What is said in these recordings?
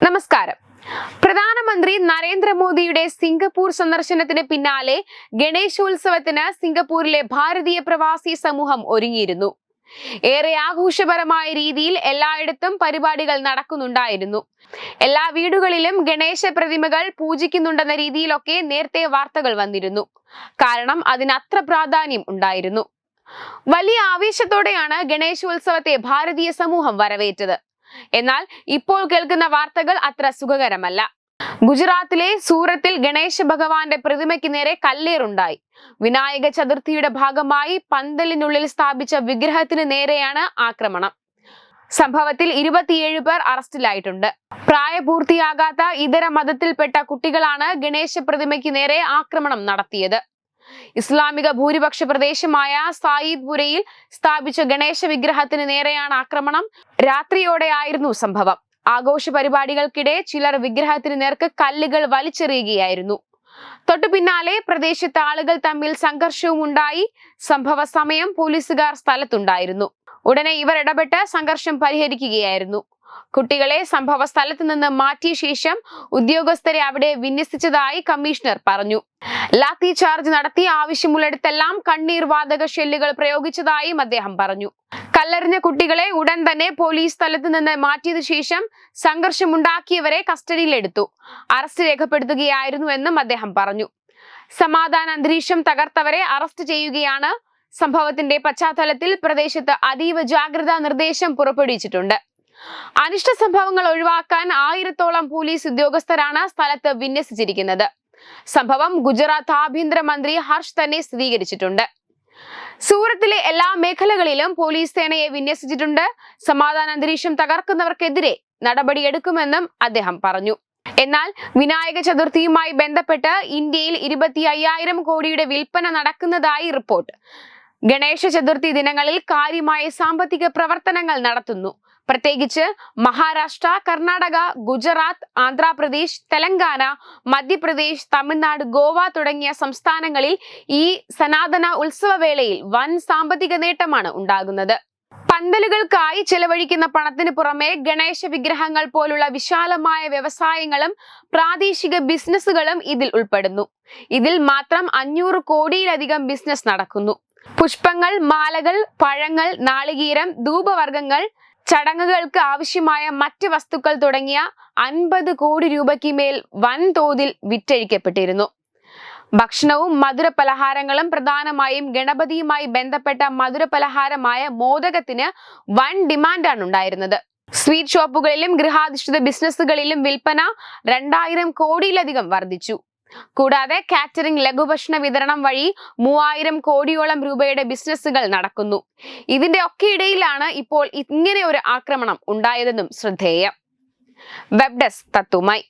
നമസ്കാരം. പ്രധാനമന്ത്രി നരേന്ദ്രമോദിയുടെ സിംഗപ്പൂർ സന്ദർശനത്തിന് പിന്നാലെ ഗണേശോത്സവത്തിന് സിംഗപ്പൂരിലെ ഭാരതീയ പ്രവാസി സമൂഹം ഒരുങ്ങിയിരുന്നു. ഏറെ ആഘോഷപരമായ രീതിയിൽ എല്ലായിടത്തും പരിപാടികൾ നടക്കുന്നുണ്ടായിരുന്നു. എല്ലാ വീടുകളിലും ഗണേശ പ്രതിമകൾ പൂജിക്കുന്നുണ്ടെന്ന രീതിയിലൊക്കെ നേരത്തെ വാർത്തകൾ വന്നിരുന്നു. കാരണം അതിനത്ര പ്രാധാന്യം ഉണ്ടായിരുന്നു. വലിയ ആവേശത്തോടെയാണ് ഗണേശോത്സവത്തെ ഭാരതീയ സമൂഹം വരവേറ്റത്. എന്നാൽ ഇപ്പോൾ കേൾക്കുന്ന വാർത്തകൾ അത്ര സുഖകരമല്ല. ഗുജറാത്തിലെ സൂറത്തിൽ ഗണേശ ഭഗവാന്റെ പ്രതിമയ്ക്ക് നേരെ കല്ലേറുണ്ടായി. വിനായക ചതുർത്ഥിയുടെ ഭാഗമായി പന്തലിനുള്ളിൽ സ്ഥാപിച്ച വിഗ്രഹത്തിന് നേരെയാണ് ആക്രമണം. സംഭവത്തിൽ ഇരുപത്തിയേഴ് പേർ അറസ്റ്റിലായിട്ടുണ്ട്. പ്രായപൂർത്തിയാകാത്ത ഇതര മതത്തിൽപ്പെട്ട കുട്ടികളാണ് ഗണേശ പ്രതിമയ്ക്ക് നേരെ ആക്രമണം നടത്തിയത്. ഇസ്ലാമിക ഭൂരിപക്ഷ പ്രദേശമായ സായിദ്പുരയിൽ സ്ഥാപിച്ച ഗണേശ വിഗ്രഹത്തിന് നേരെയാണ് ആക്രമണം. രാത്രിയോടെയായിരുന്നു സംഭവം. ആഘോഷ പരിപാടികൾക്കിടെ ചിലർ വിഗ്രഹത്തിന് നേർക്ക് കല്ലുകൾ വലിച്ചെറിയുകയായിരുന്നു. തൊട്ടു പിന്നാലെ പ്രദേശത്തെ ആളുകൾ തമ്മിൽ സംഘർഷവും ഉണ്ടായി. സംഭവ സമയം പോലീസുകാർ സ്ഥലത്തുണ്ടായിരുന്നു. ഉടനെ ഇവർ ഇടപെട്ട് സംഘർഷം പരിഹരിക്കുകയായിരുന്നു. കുട്ടികളെ സംഭവ സ്ഥലത്ത് നിന്ന് മാറ്റിയ ശേഷം ഉദ്യോഗസ്ഥരെ അവിടെ വിന്യസിച്ചതായി കമ്മീഷണർ പറഞ്ഞു. ലാത്തി ചാർജ് നടത്തി ആവശ്യമുള്ളിടത്തെല്ലാം കണ്ണീർ വാതക ഷെല്ലുകൾ പ്രയോഗിച്ചതായും അദ്ദേഹം പറഞ്ഞു. കല്ലെറിഞ്ഞ കുട്ടികളെ ഉടൻ തന്നെ പോലീസ് സ്ഥലത്ത് നിന്ന് മാറ്റിയതിനു ശേഷം സംഘർഷമുണ്ടാക്കിയവരെ കസ്റ്റഡിയിലെടുത്തു. അറസ്റ്റ് രേഖപ്പെടുത്തുകയായിരുന്നു എന്നും അദ്ദേഹം പറഞ്ഞു. സമാധാന അന്തരീക്ഷം തകർത്തവരെ അറസ്റ്റ് ചെയ്യുകയാണ് സംഭവത്തിന്റെ പശ്ചാത്തലത്തിൽ പ്രദേശത്ത് അതീവ ജാഗ്രതാ നിർദ്ദേശം പുറപ്പെടുവിച്ചിട്ടുണ്ട്. അനിഷ്ട സംഭവങ്ങൾ ഒഴിവാക്കാൻ ആയിരത്തോളം പോലീസ് ഉദ്യോഗസ്ഥരാണ് സ്ഥലത്ത് വിന്യസിച്ചിരിക്കുന്നത്. സംഭവം ഗുജറാത്ത് ആഭ്യന്തരമന്ത്രി ഹർഷ് തന്നെ സ്ഥിരീകരിച്ചിട്ടുണ്ട്. സൂറത്തിലെ എല്ലാ മേഖലകളിലും പോലീസ് സേനയെ വിന്യസിച്ചിട്ടുണ്ട്. സമാധാന അന്തരീക്ഷം തകർക്കുന്നവർക്കെതിരെ നടപടിയെടുക്കുമെന്നും അദ്ദേഹം പറഞ്ഞു. എന്നാൽ വിനായക ചതുർത്ഥിയുമായി ബന്ധപ്പെട്ട് ഇന്ത്യയിൽ ഇരുപത്തി അയ്യായിരം കോടിയുടെ വിൽപ്പന നടക്കുന്നതായി റിപ്പോർട്ട്. ഗണേശ ചതുർത്ഥി ദിനങ്ങളിൽ കാര്യമായ സാമ്പത്തിക പ്രവർത്തനങ്ങൾ നടത്തുന്നു. പ്രത്യേകിച്ച് മഹാരാഷ്ട്ര കർണാടക ഗുജറാത്ത് ആന്ധ്രാപ്രദേശ് തെലങ്കാന മധ്യപ്രദേശ് തമിഴ്നാട് ഗോവ തുടങ്ങിയ സംസ്ഥാനങ്ങളിൽ ഈ സനാതന ഉത്സവവേളയിൽ വൻ സാമ്പത്തിക നേട്ടമാണ് ഉണ്ടാകുന്നത്. പന്തലുകൾക്കായി ചെലവഴിക്കുന്ന പണത്തിന് പുറമെ ഗണേശ വിഗ്രഹങ്ങൾ പോലുള്ള വിശാലമായ വ്യവസായങ്ങളും പ്രാദേശിക ബിസിനസ്സുകളും ഇതിൽ ഉൾപ്പെടുന്നു. ഇതിൽ മാത്രം അഞ്ഞൂറ് കോടിയിലധികം ബിസിനസ് നടക്കുന്നു. പുഷ്പങ്ങൾ മാലകൾ പഴങ്ങൾ നാളികീരം ധൂപവർഗങ്ങൾ ചടങ്ങുകൾക്ക് ആവശ്യമായ മറ്റ് വസ്തുക്കൾ തുടങ്ങിയ അൻപത് കോടി രൂപയ്ക്ക് മേൽ വൻതോതിൽ വിറ്റഴിക്കപ്പെട്ടിരുന്നു. ഭക്ഷണവും മധുരപലഹാരങ്ങളും പ്രധാനമായും ഗണപതിയുമായി ബന്ധപ്പെട്ട മധുരപലഹാരമായ മോദകത്തിന് വൻ ഡിമാൻഡാണ് ഉണ്ടായിരുന്നത്. സ്വീറ്റ് ഷോപ്പുകളിലും ഗൃഹാധിഷ്ഠിത ബിസിനസ്സുകളിലും വിൽപ്പന രണ്ടായിരം കോടിയിലധികം വർദ്ധിച്ചു. കൂടാതെ കാറ്ററിംഗ് ലഘുഭക്ഷണ വിതരണം വഴി മൂവായിരം കോടിയോളം രൂപയുടെ ബിസിനസ്സുകൾ നടക്കുന്നു. ഇതിന്റെ ഒക്കെ ഇടയിലാണ് ഇപ്പോൾ ഇങ്ങനെ ഒരു ആക്രമണം ഉണ്ടായതെന്നും ശ്രദ്ധേയം. Web desk തത്തുമായി.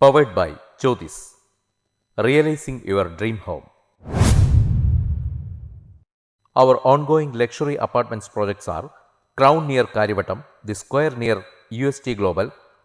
Powered by Jyothis realising your dream home our ongoing luxury apartments projects are crown near Karyavattom the square near U S T Crown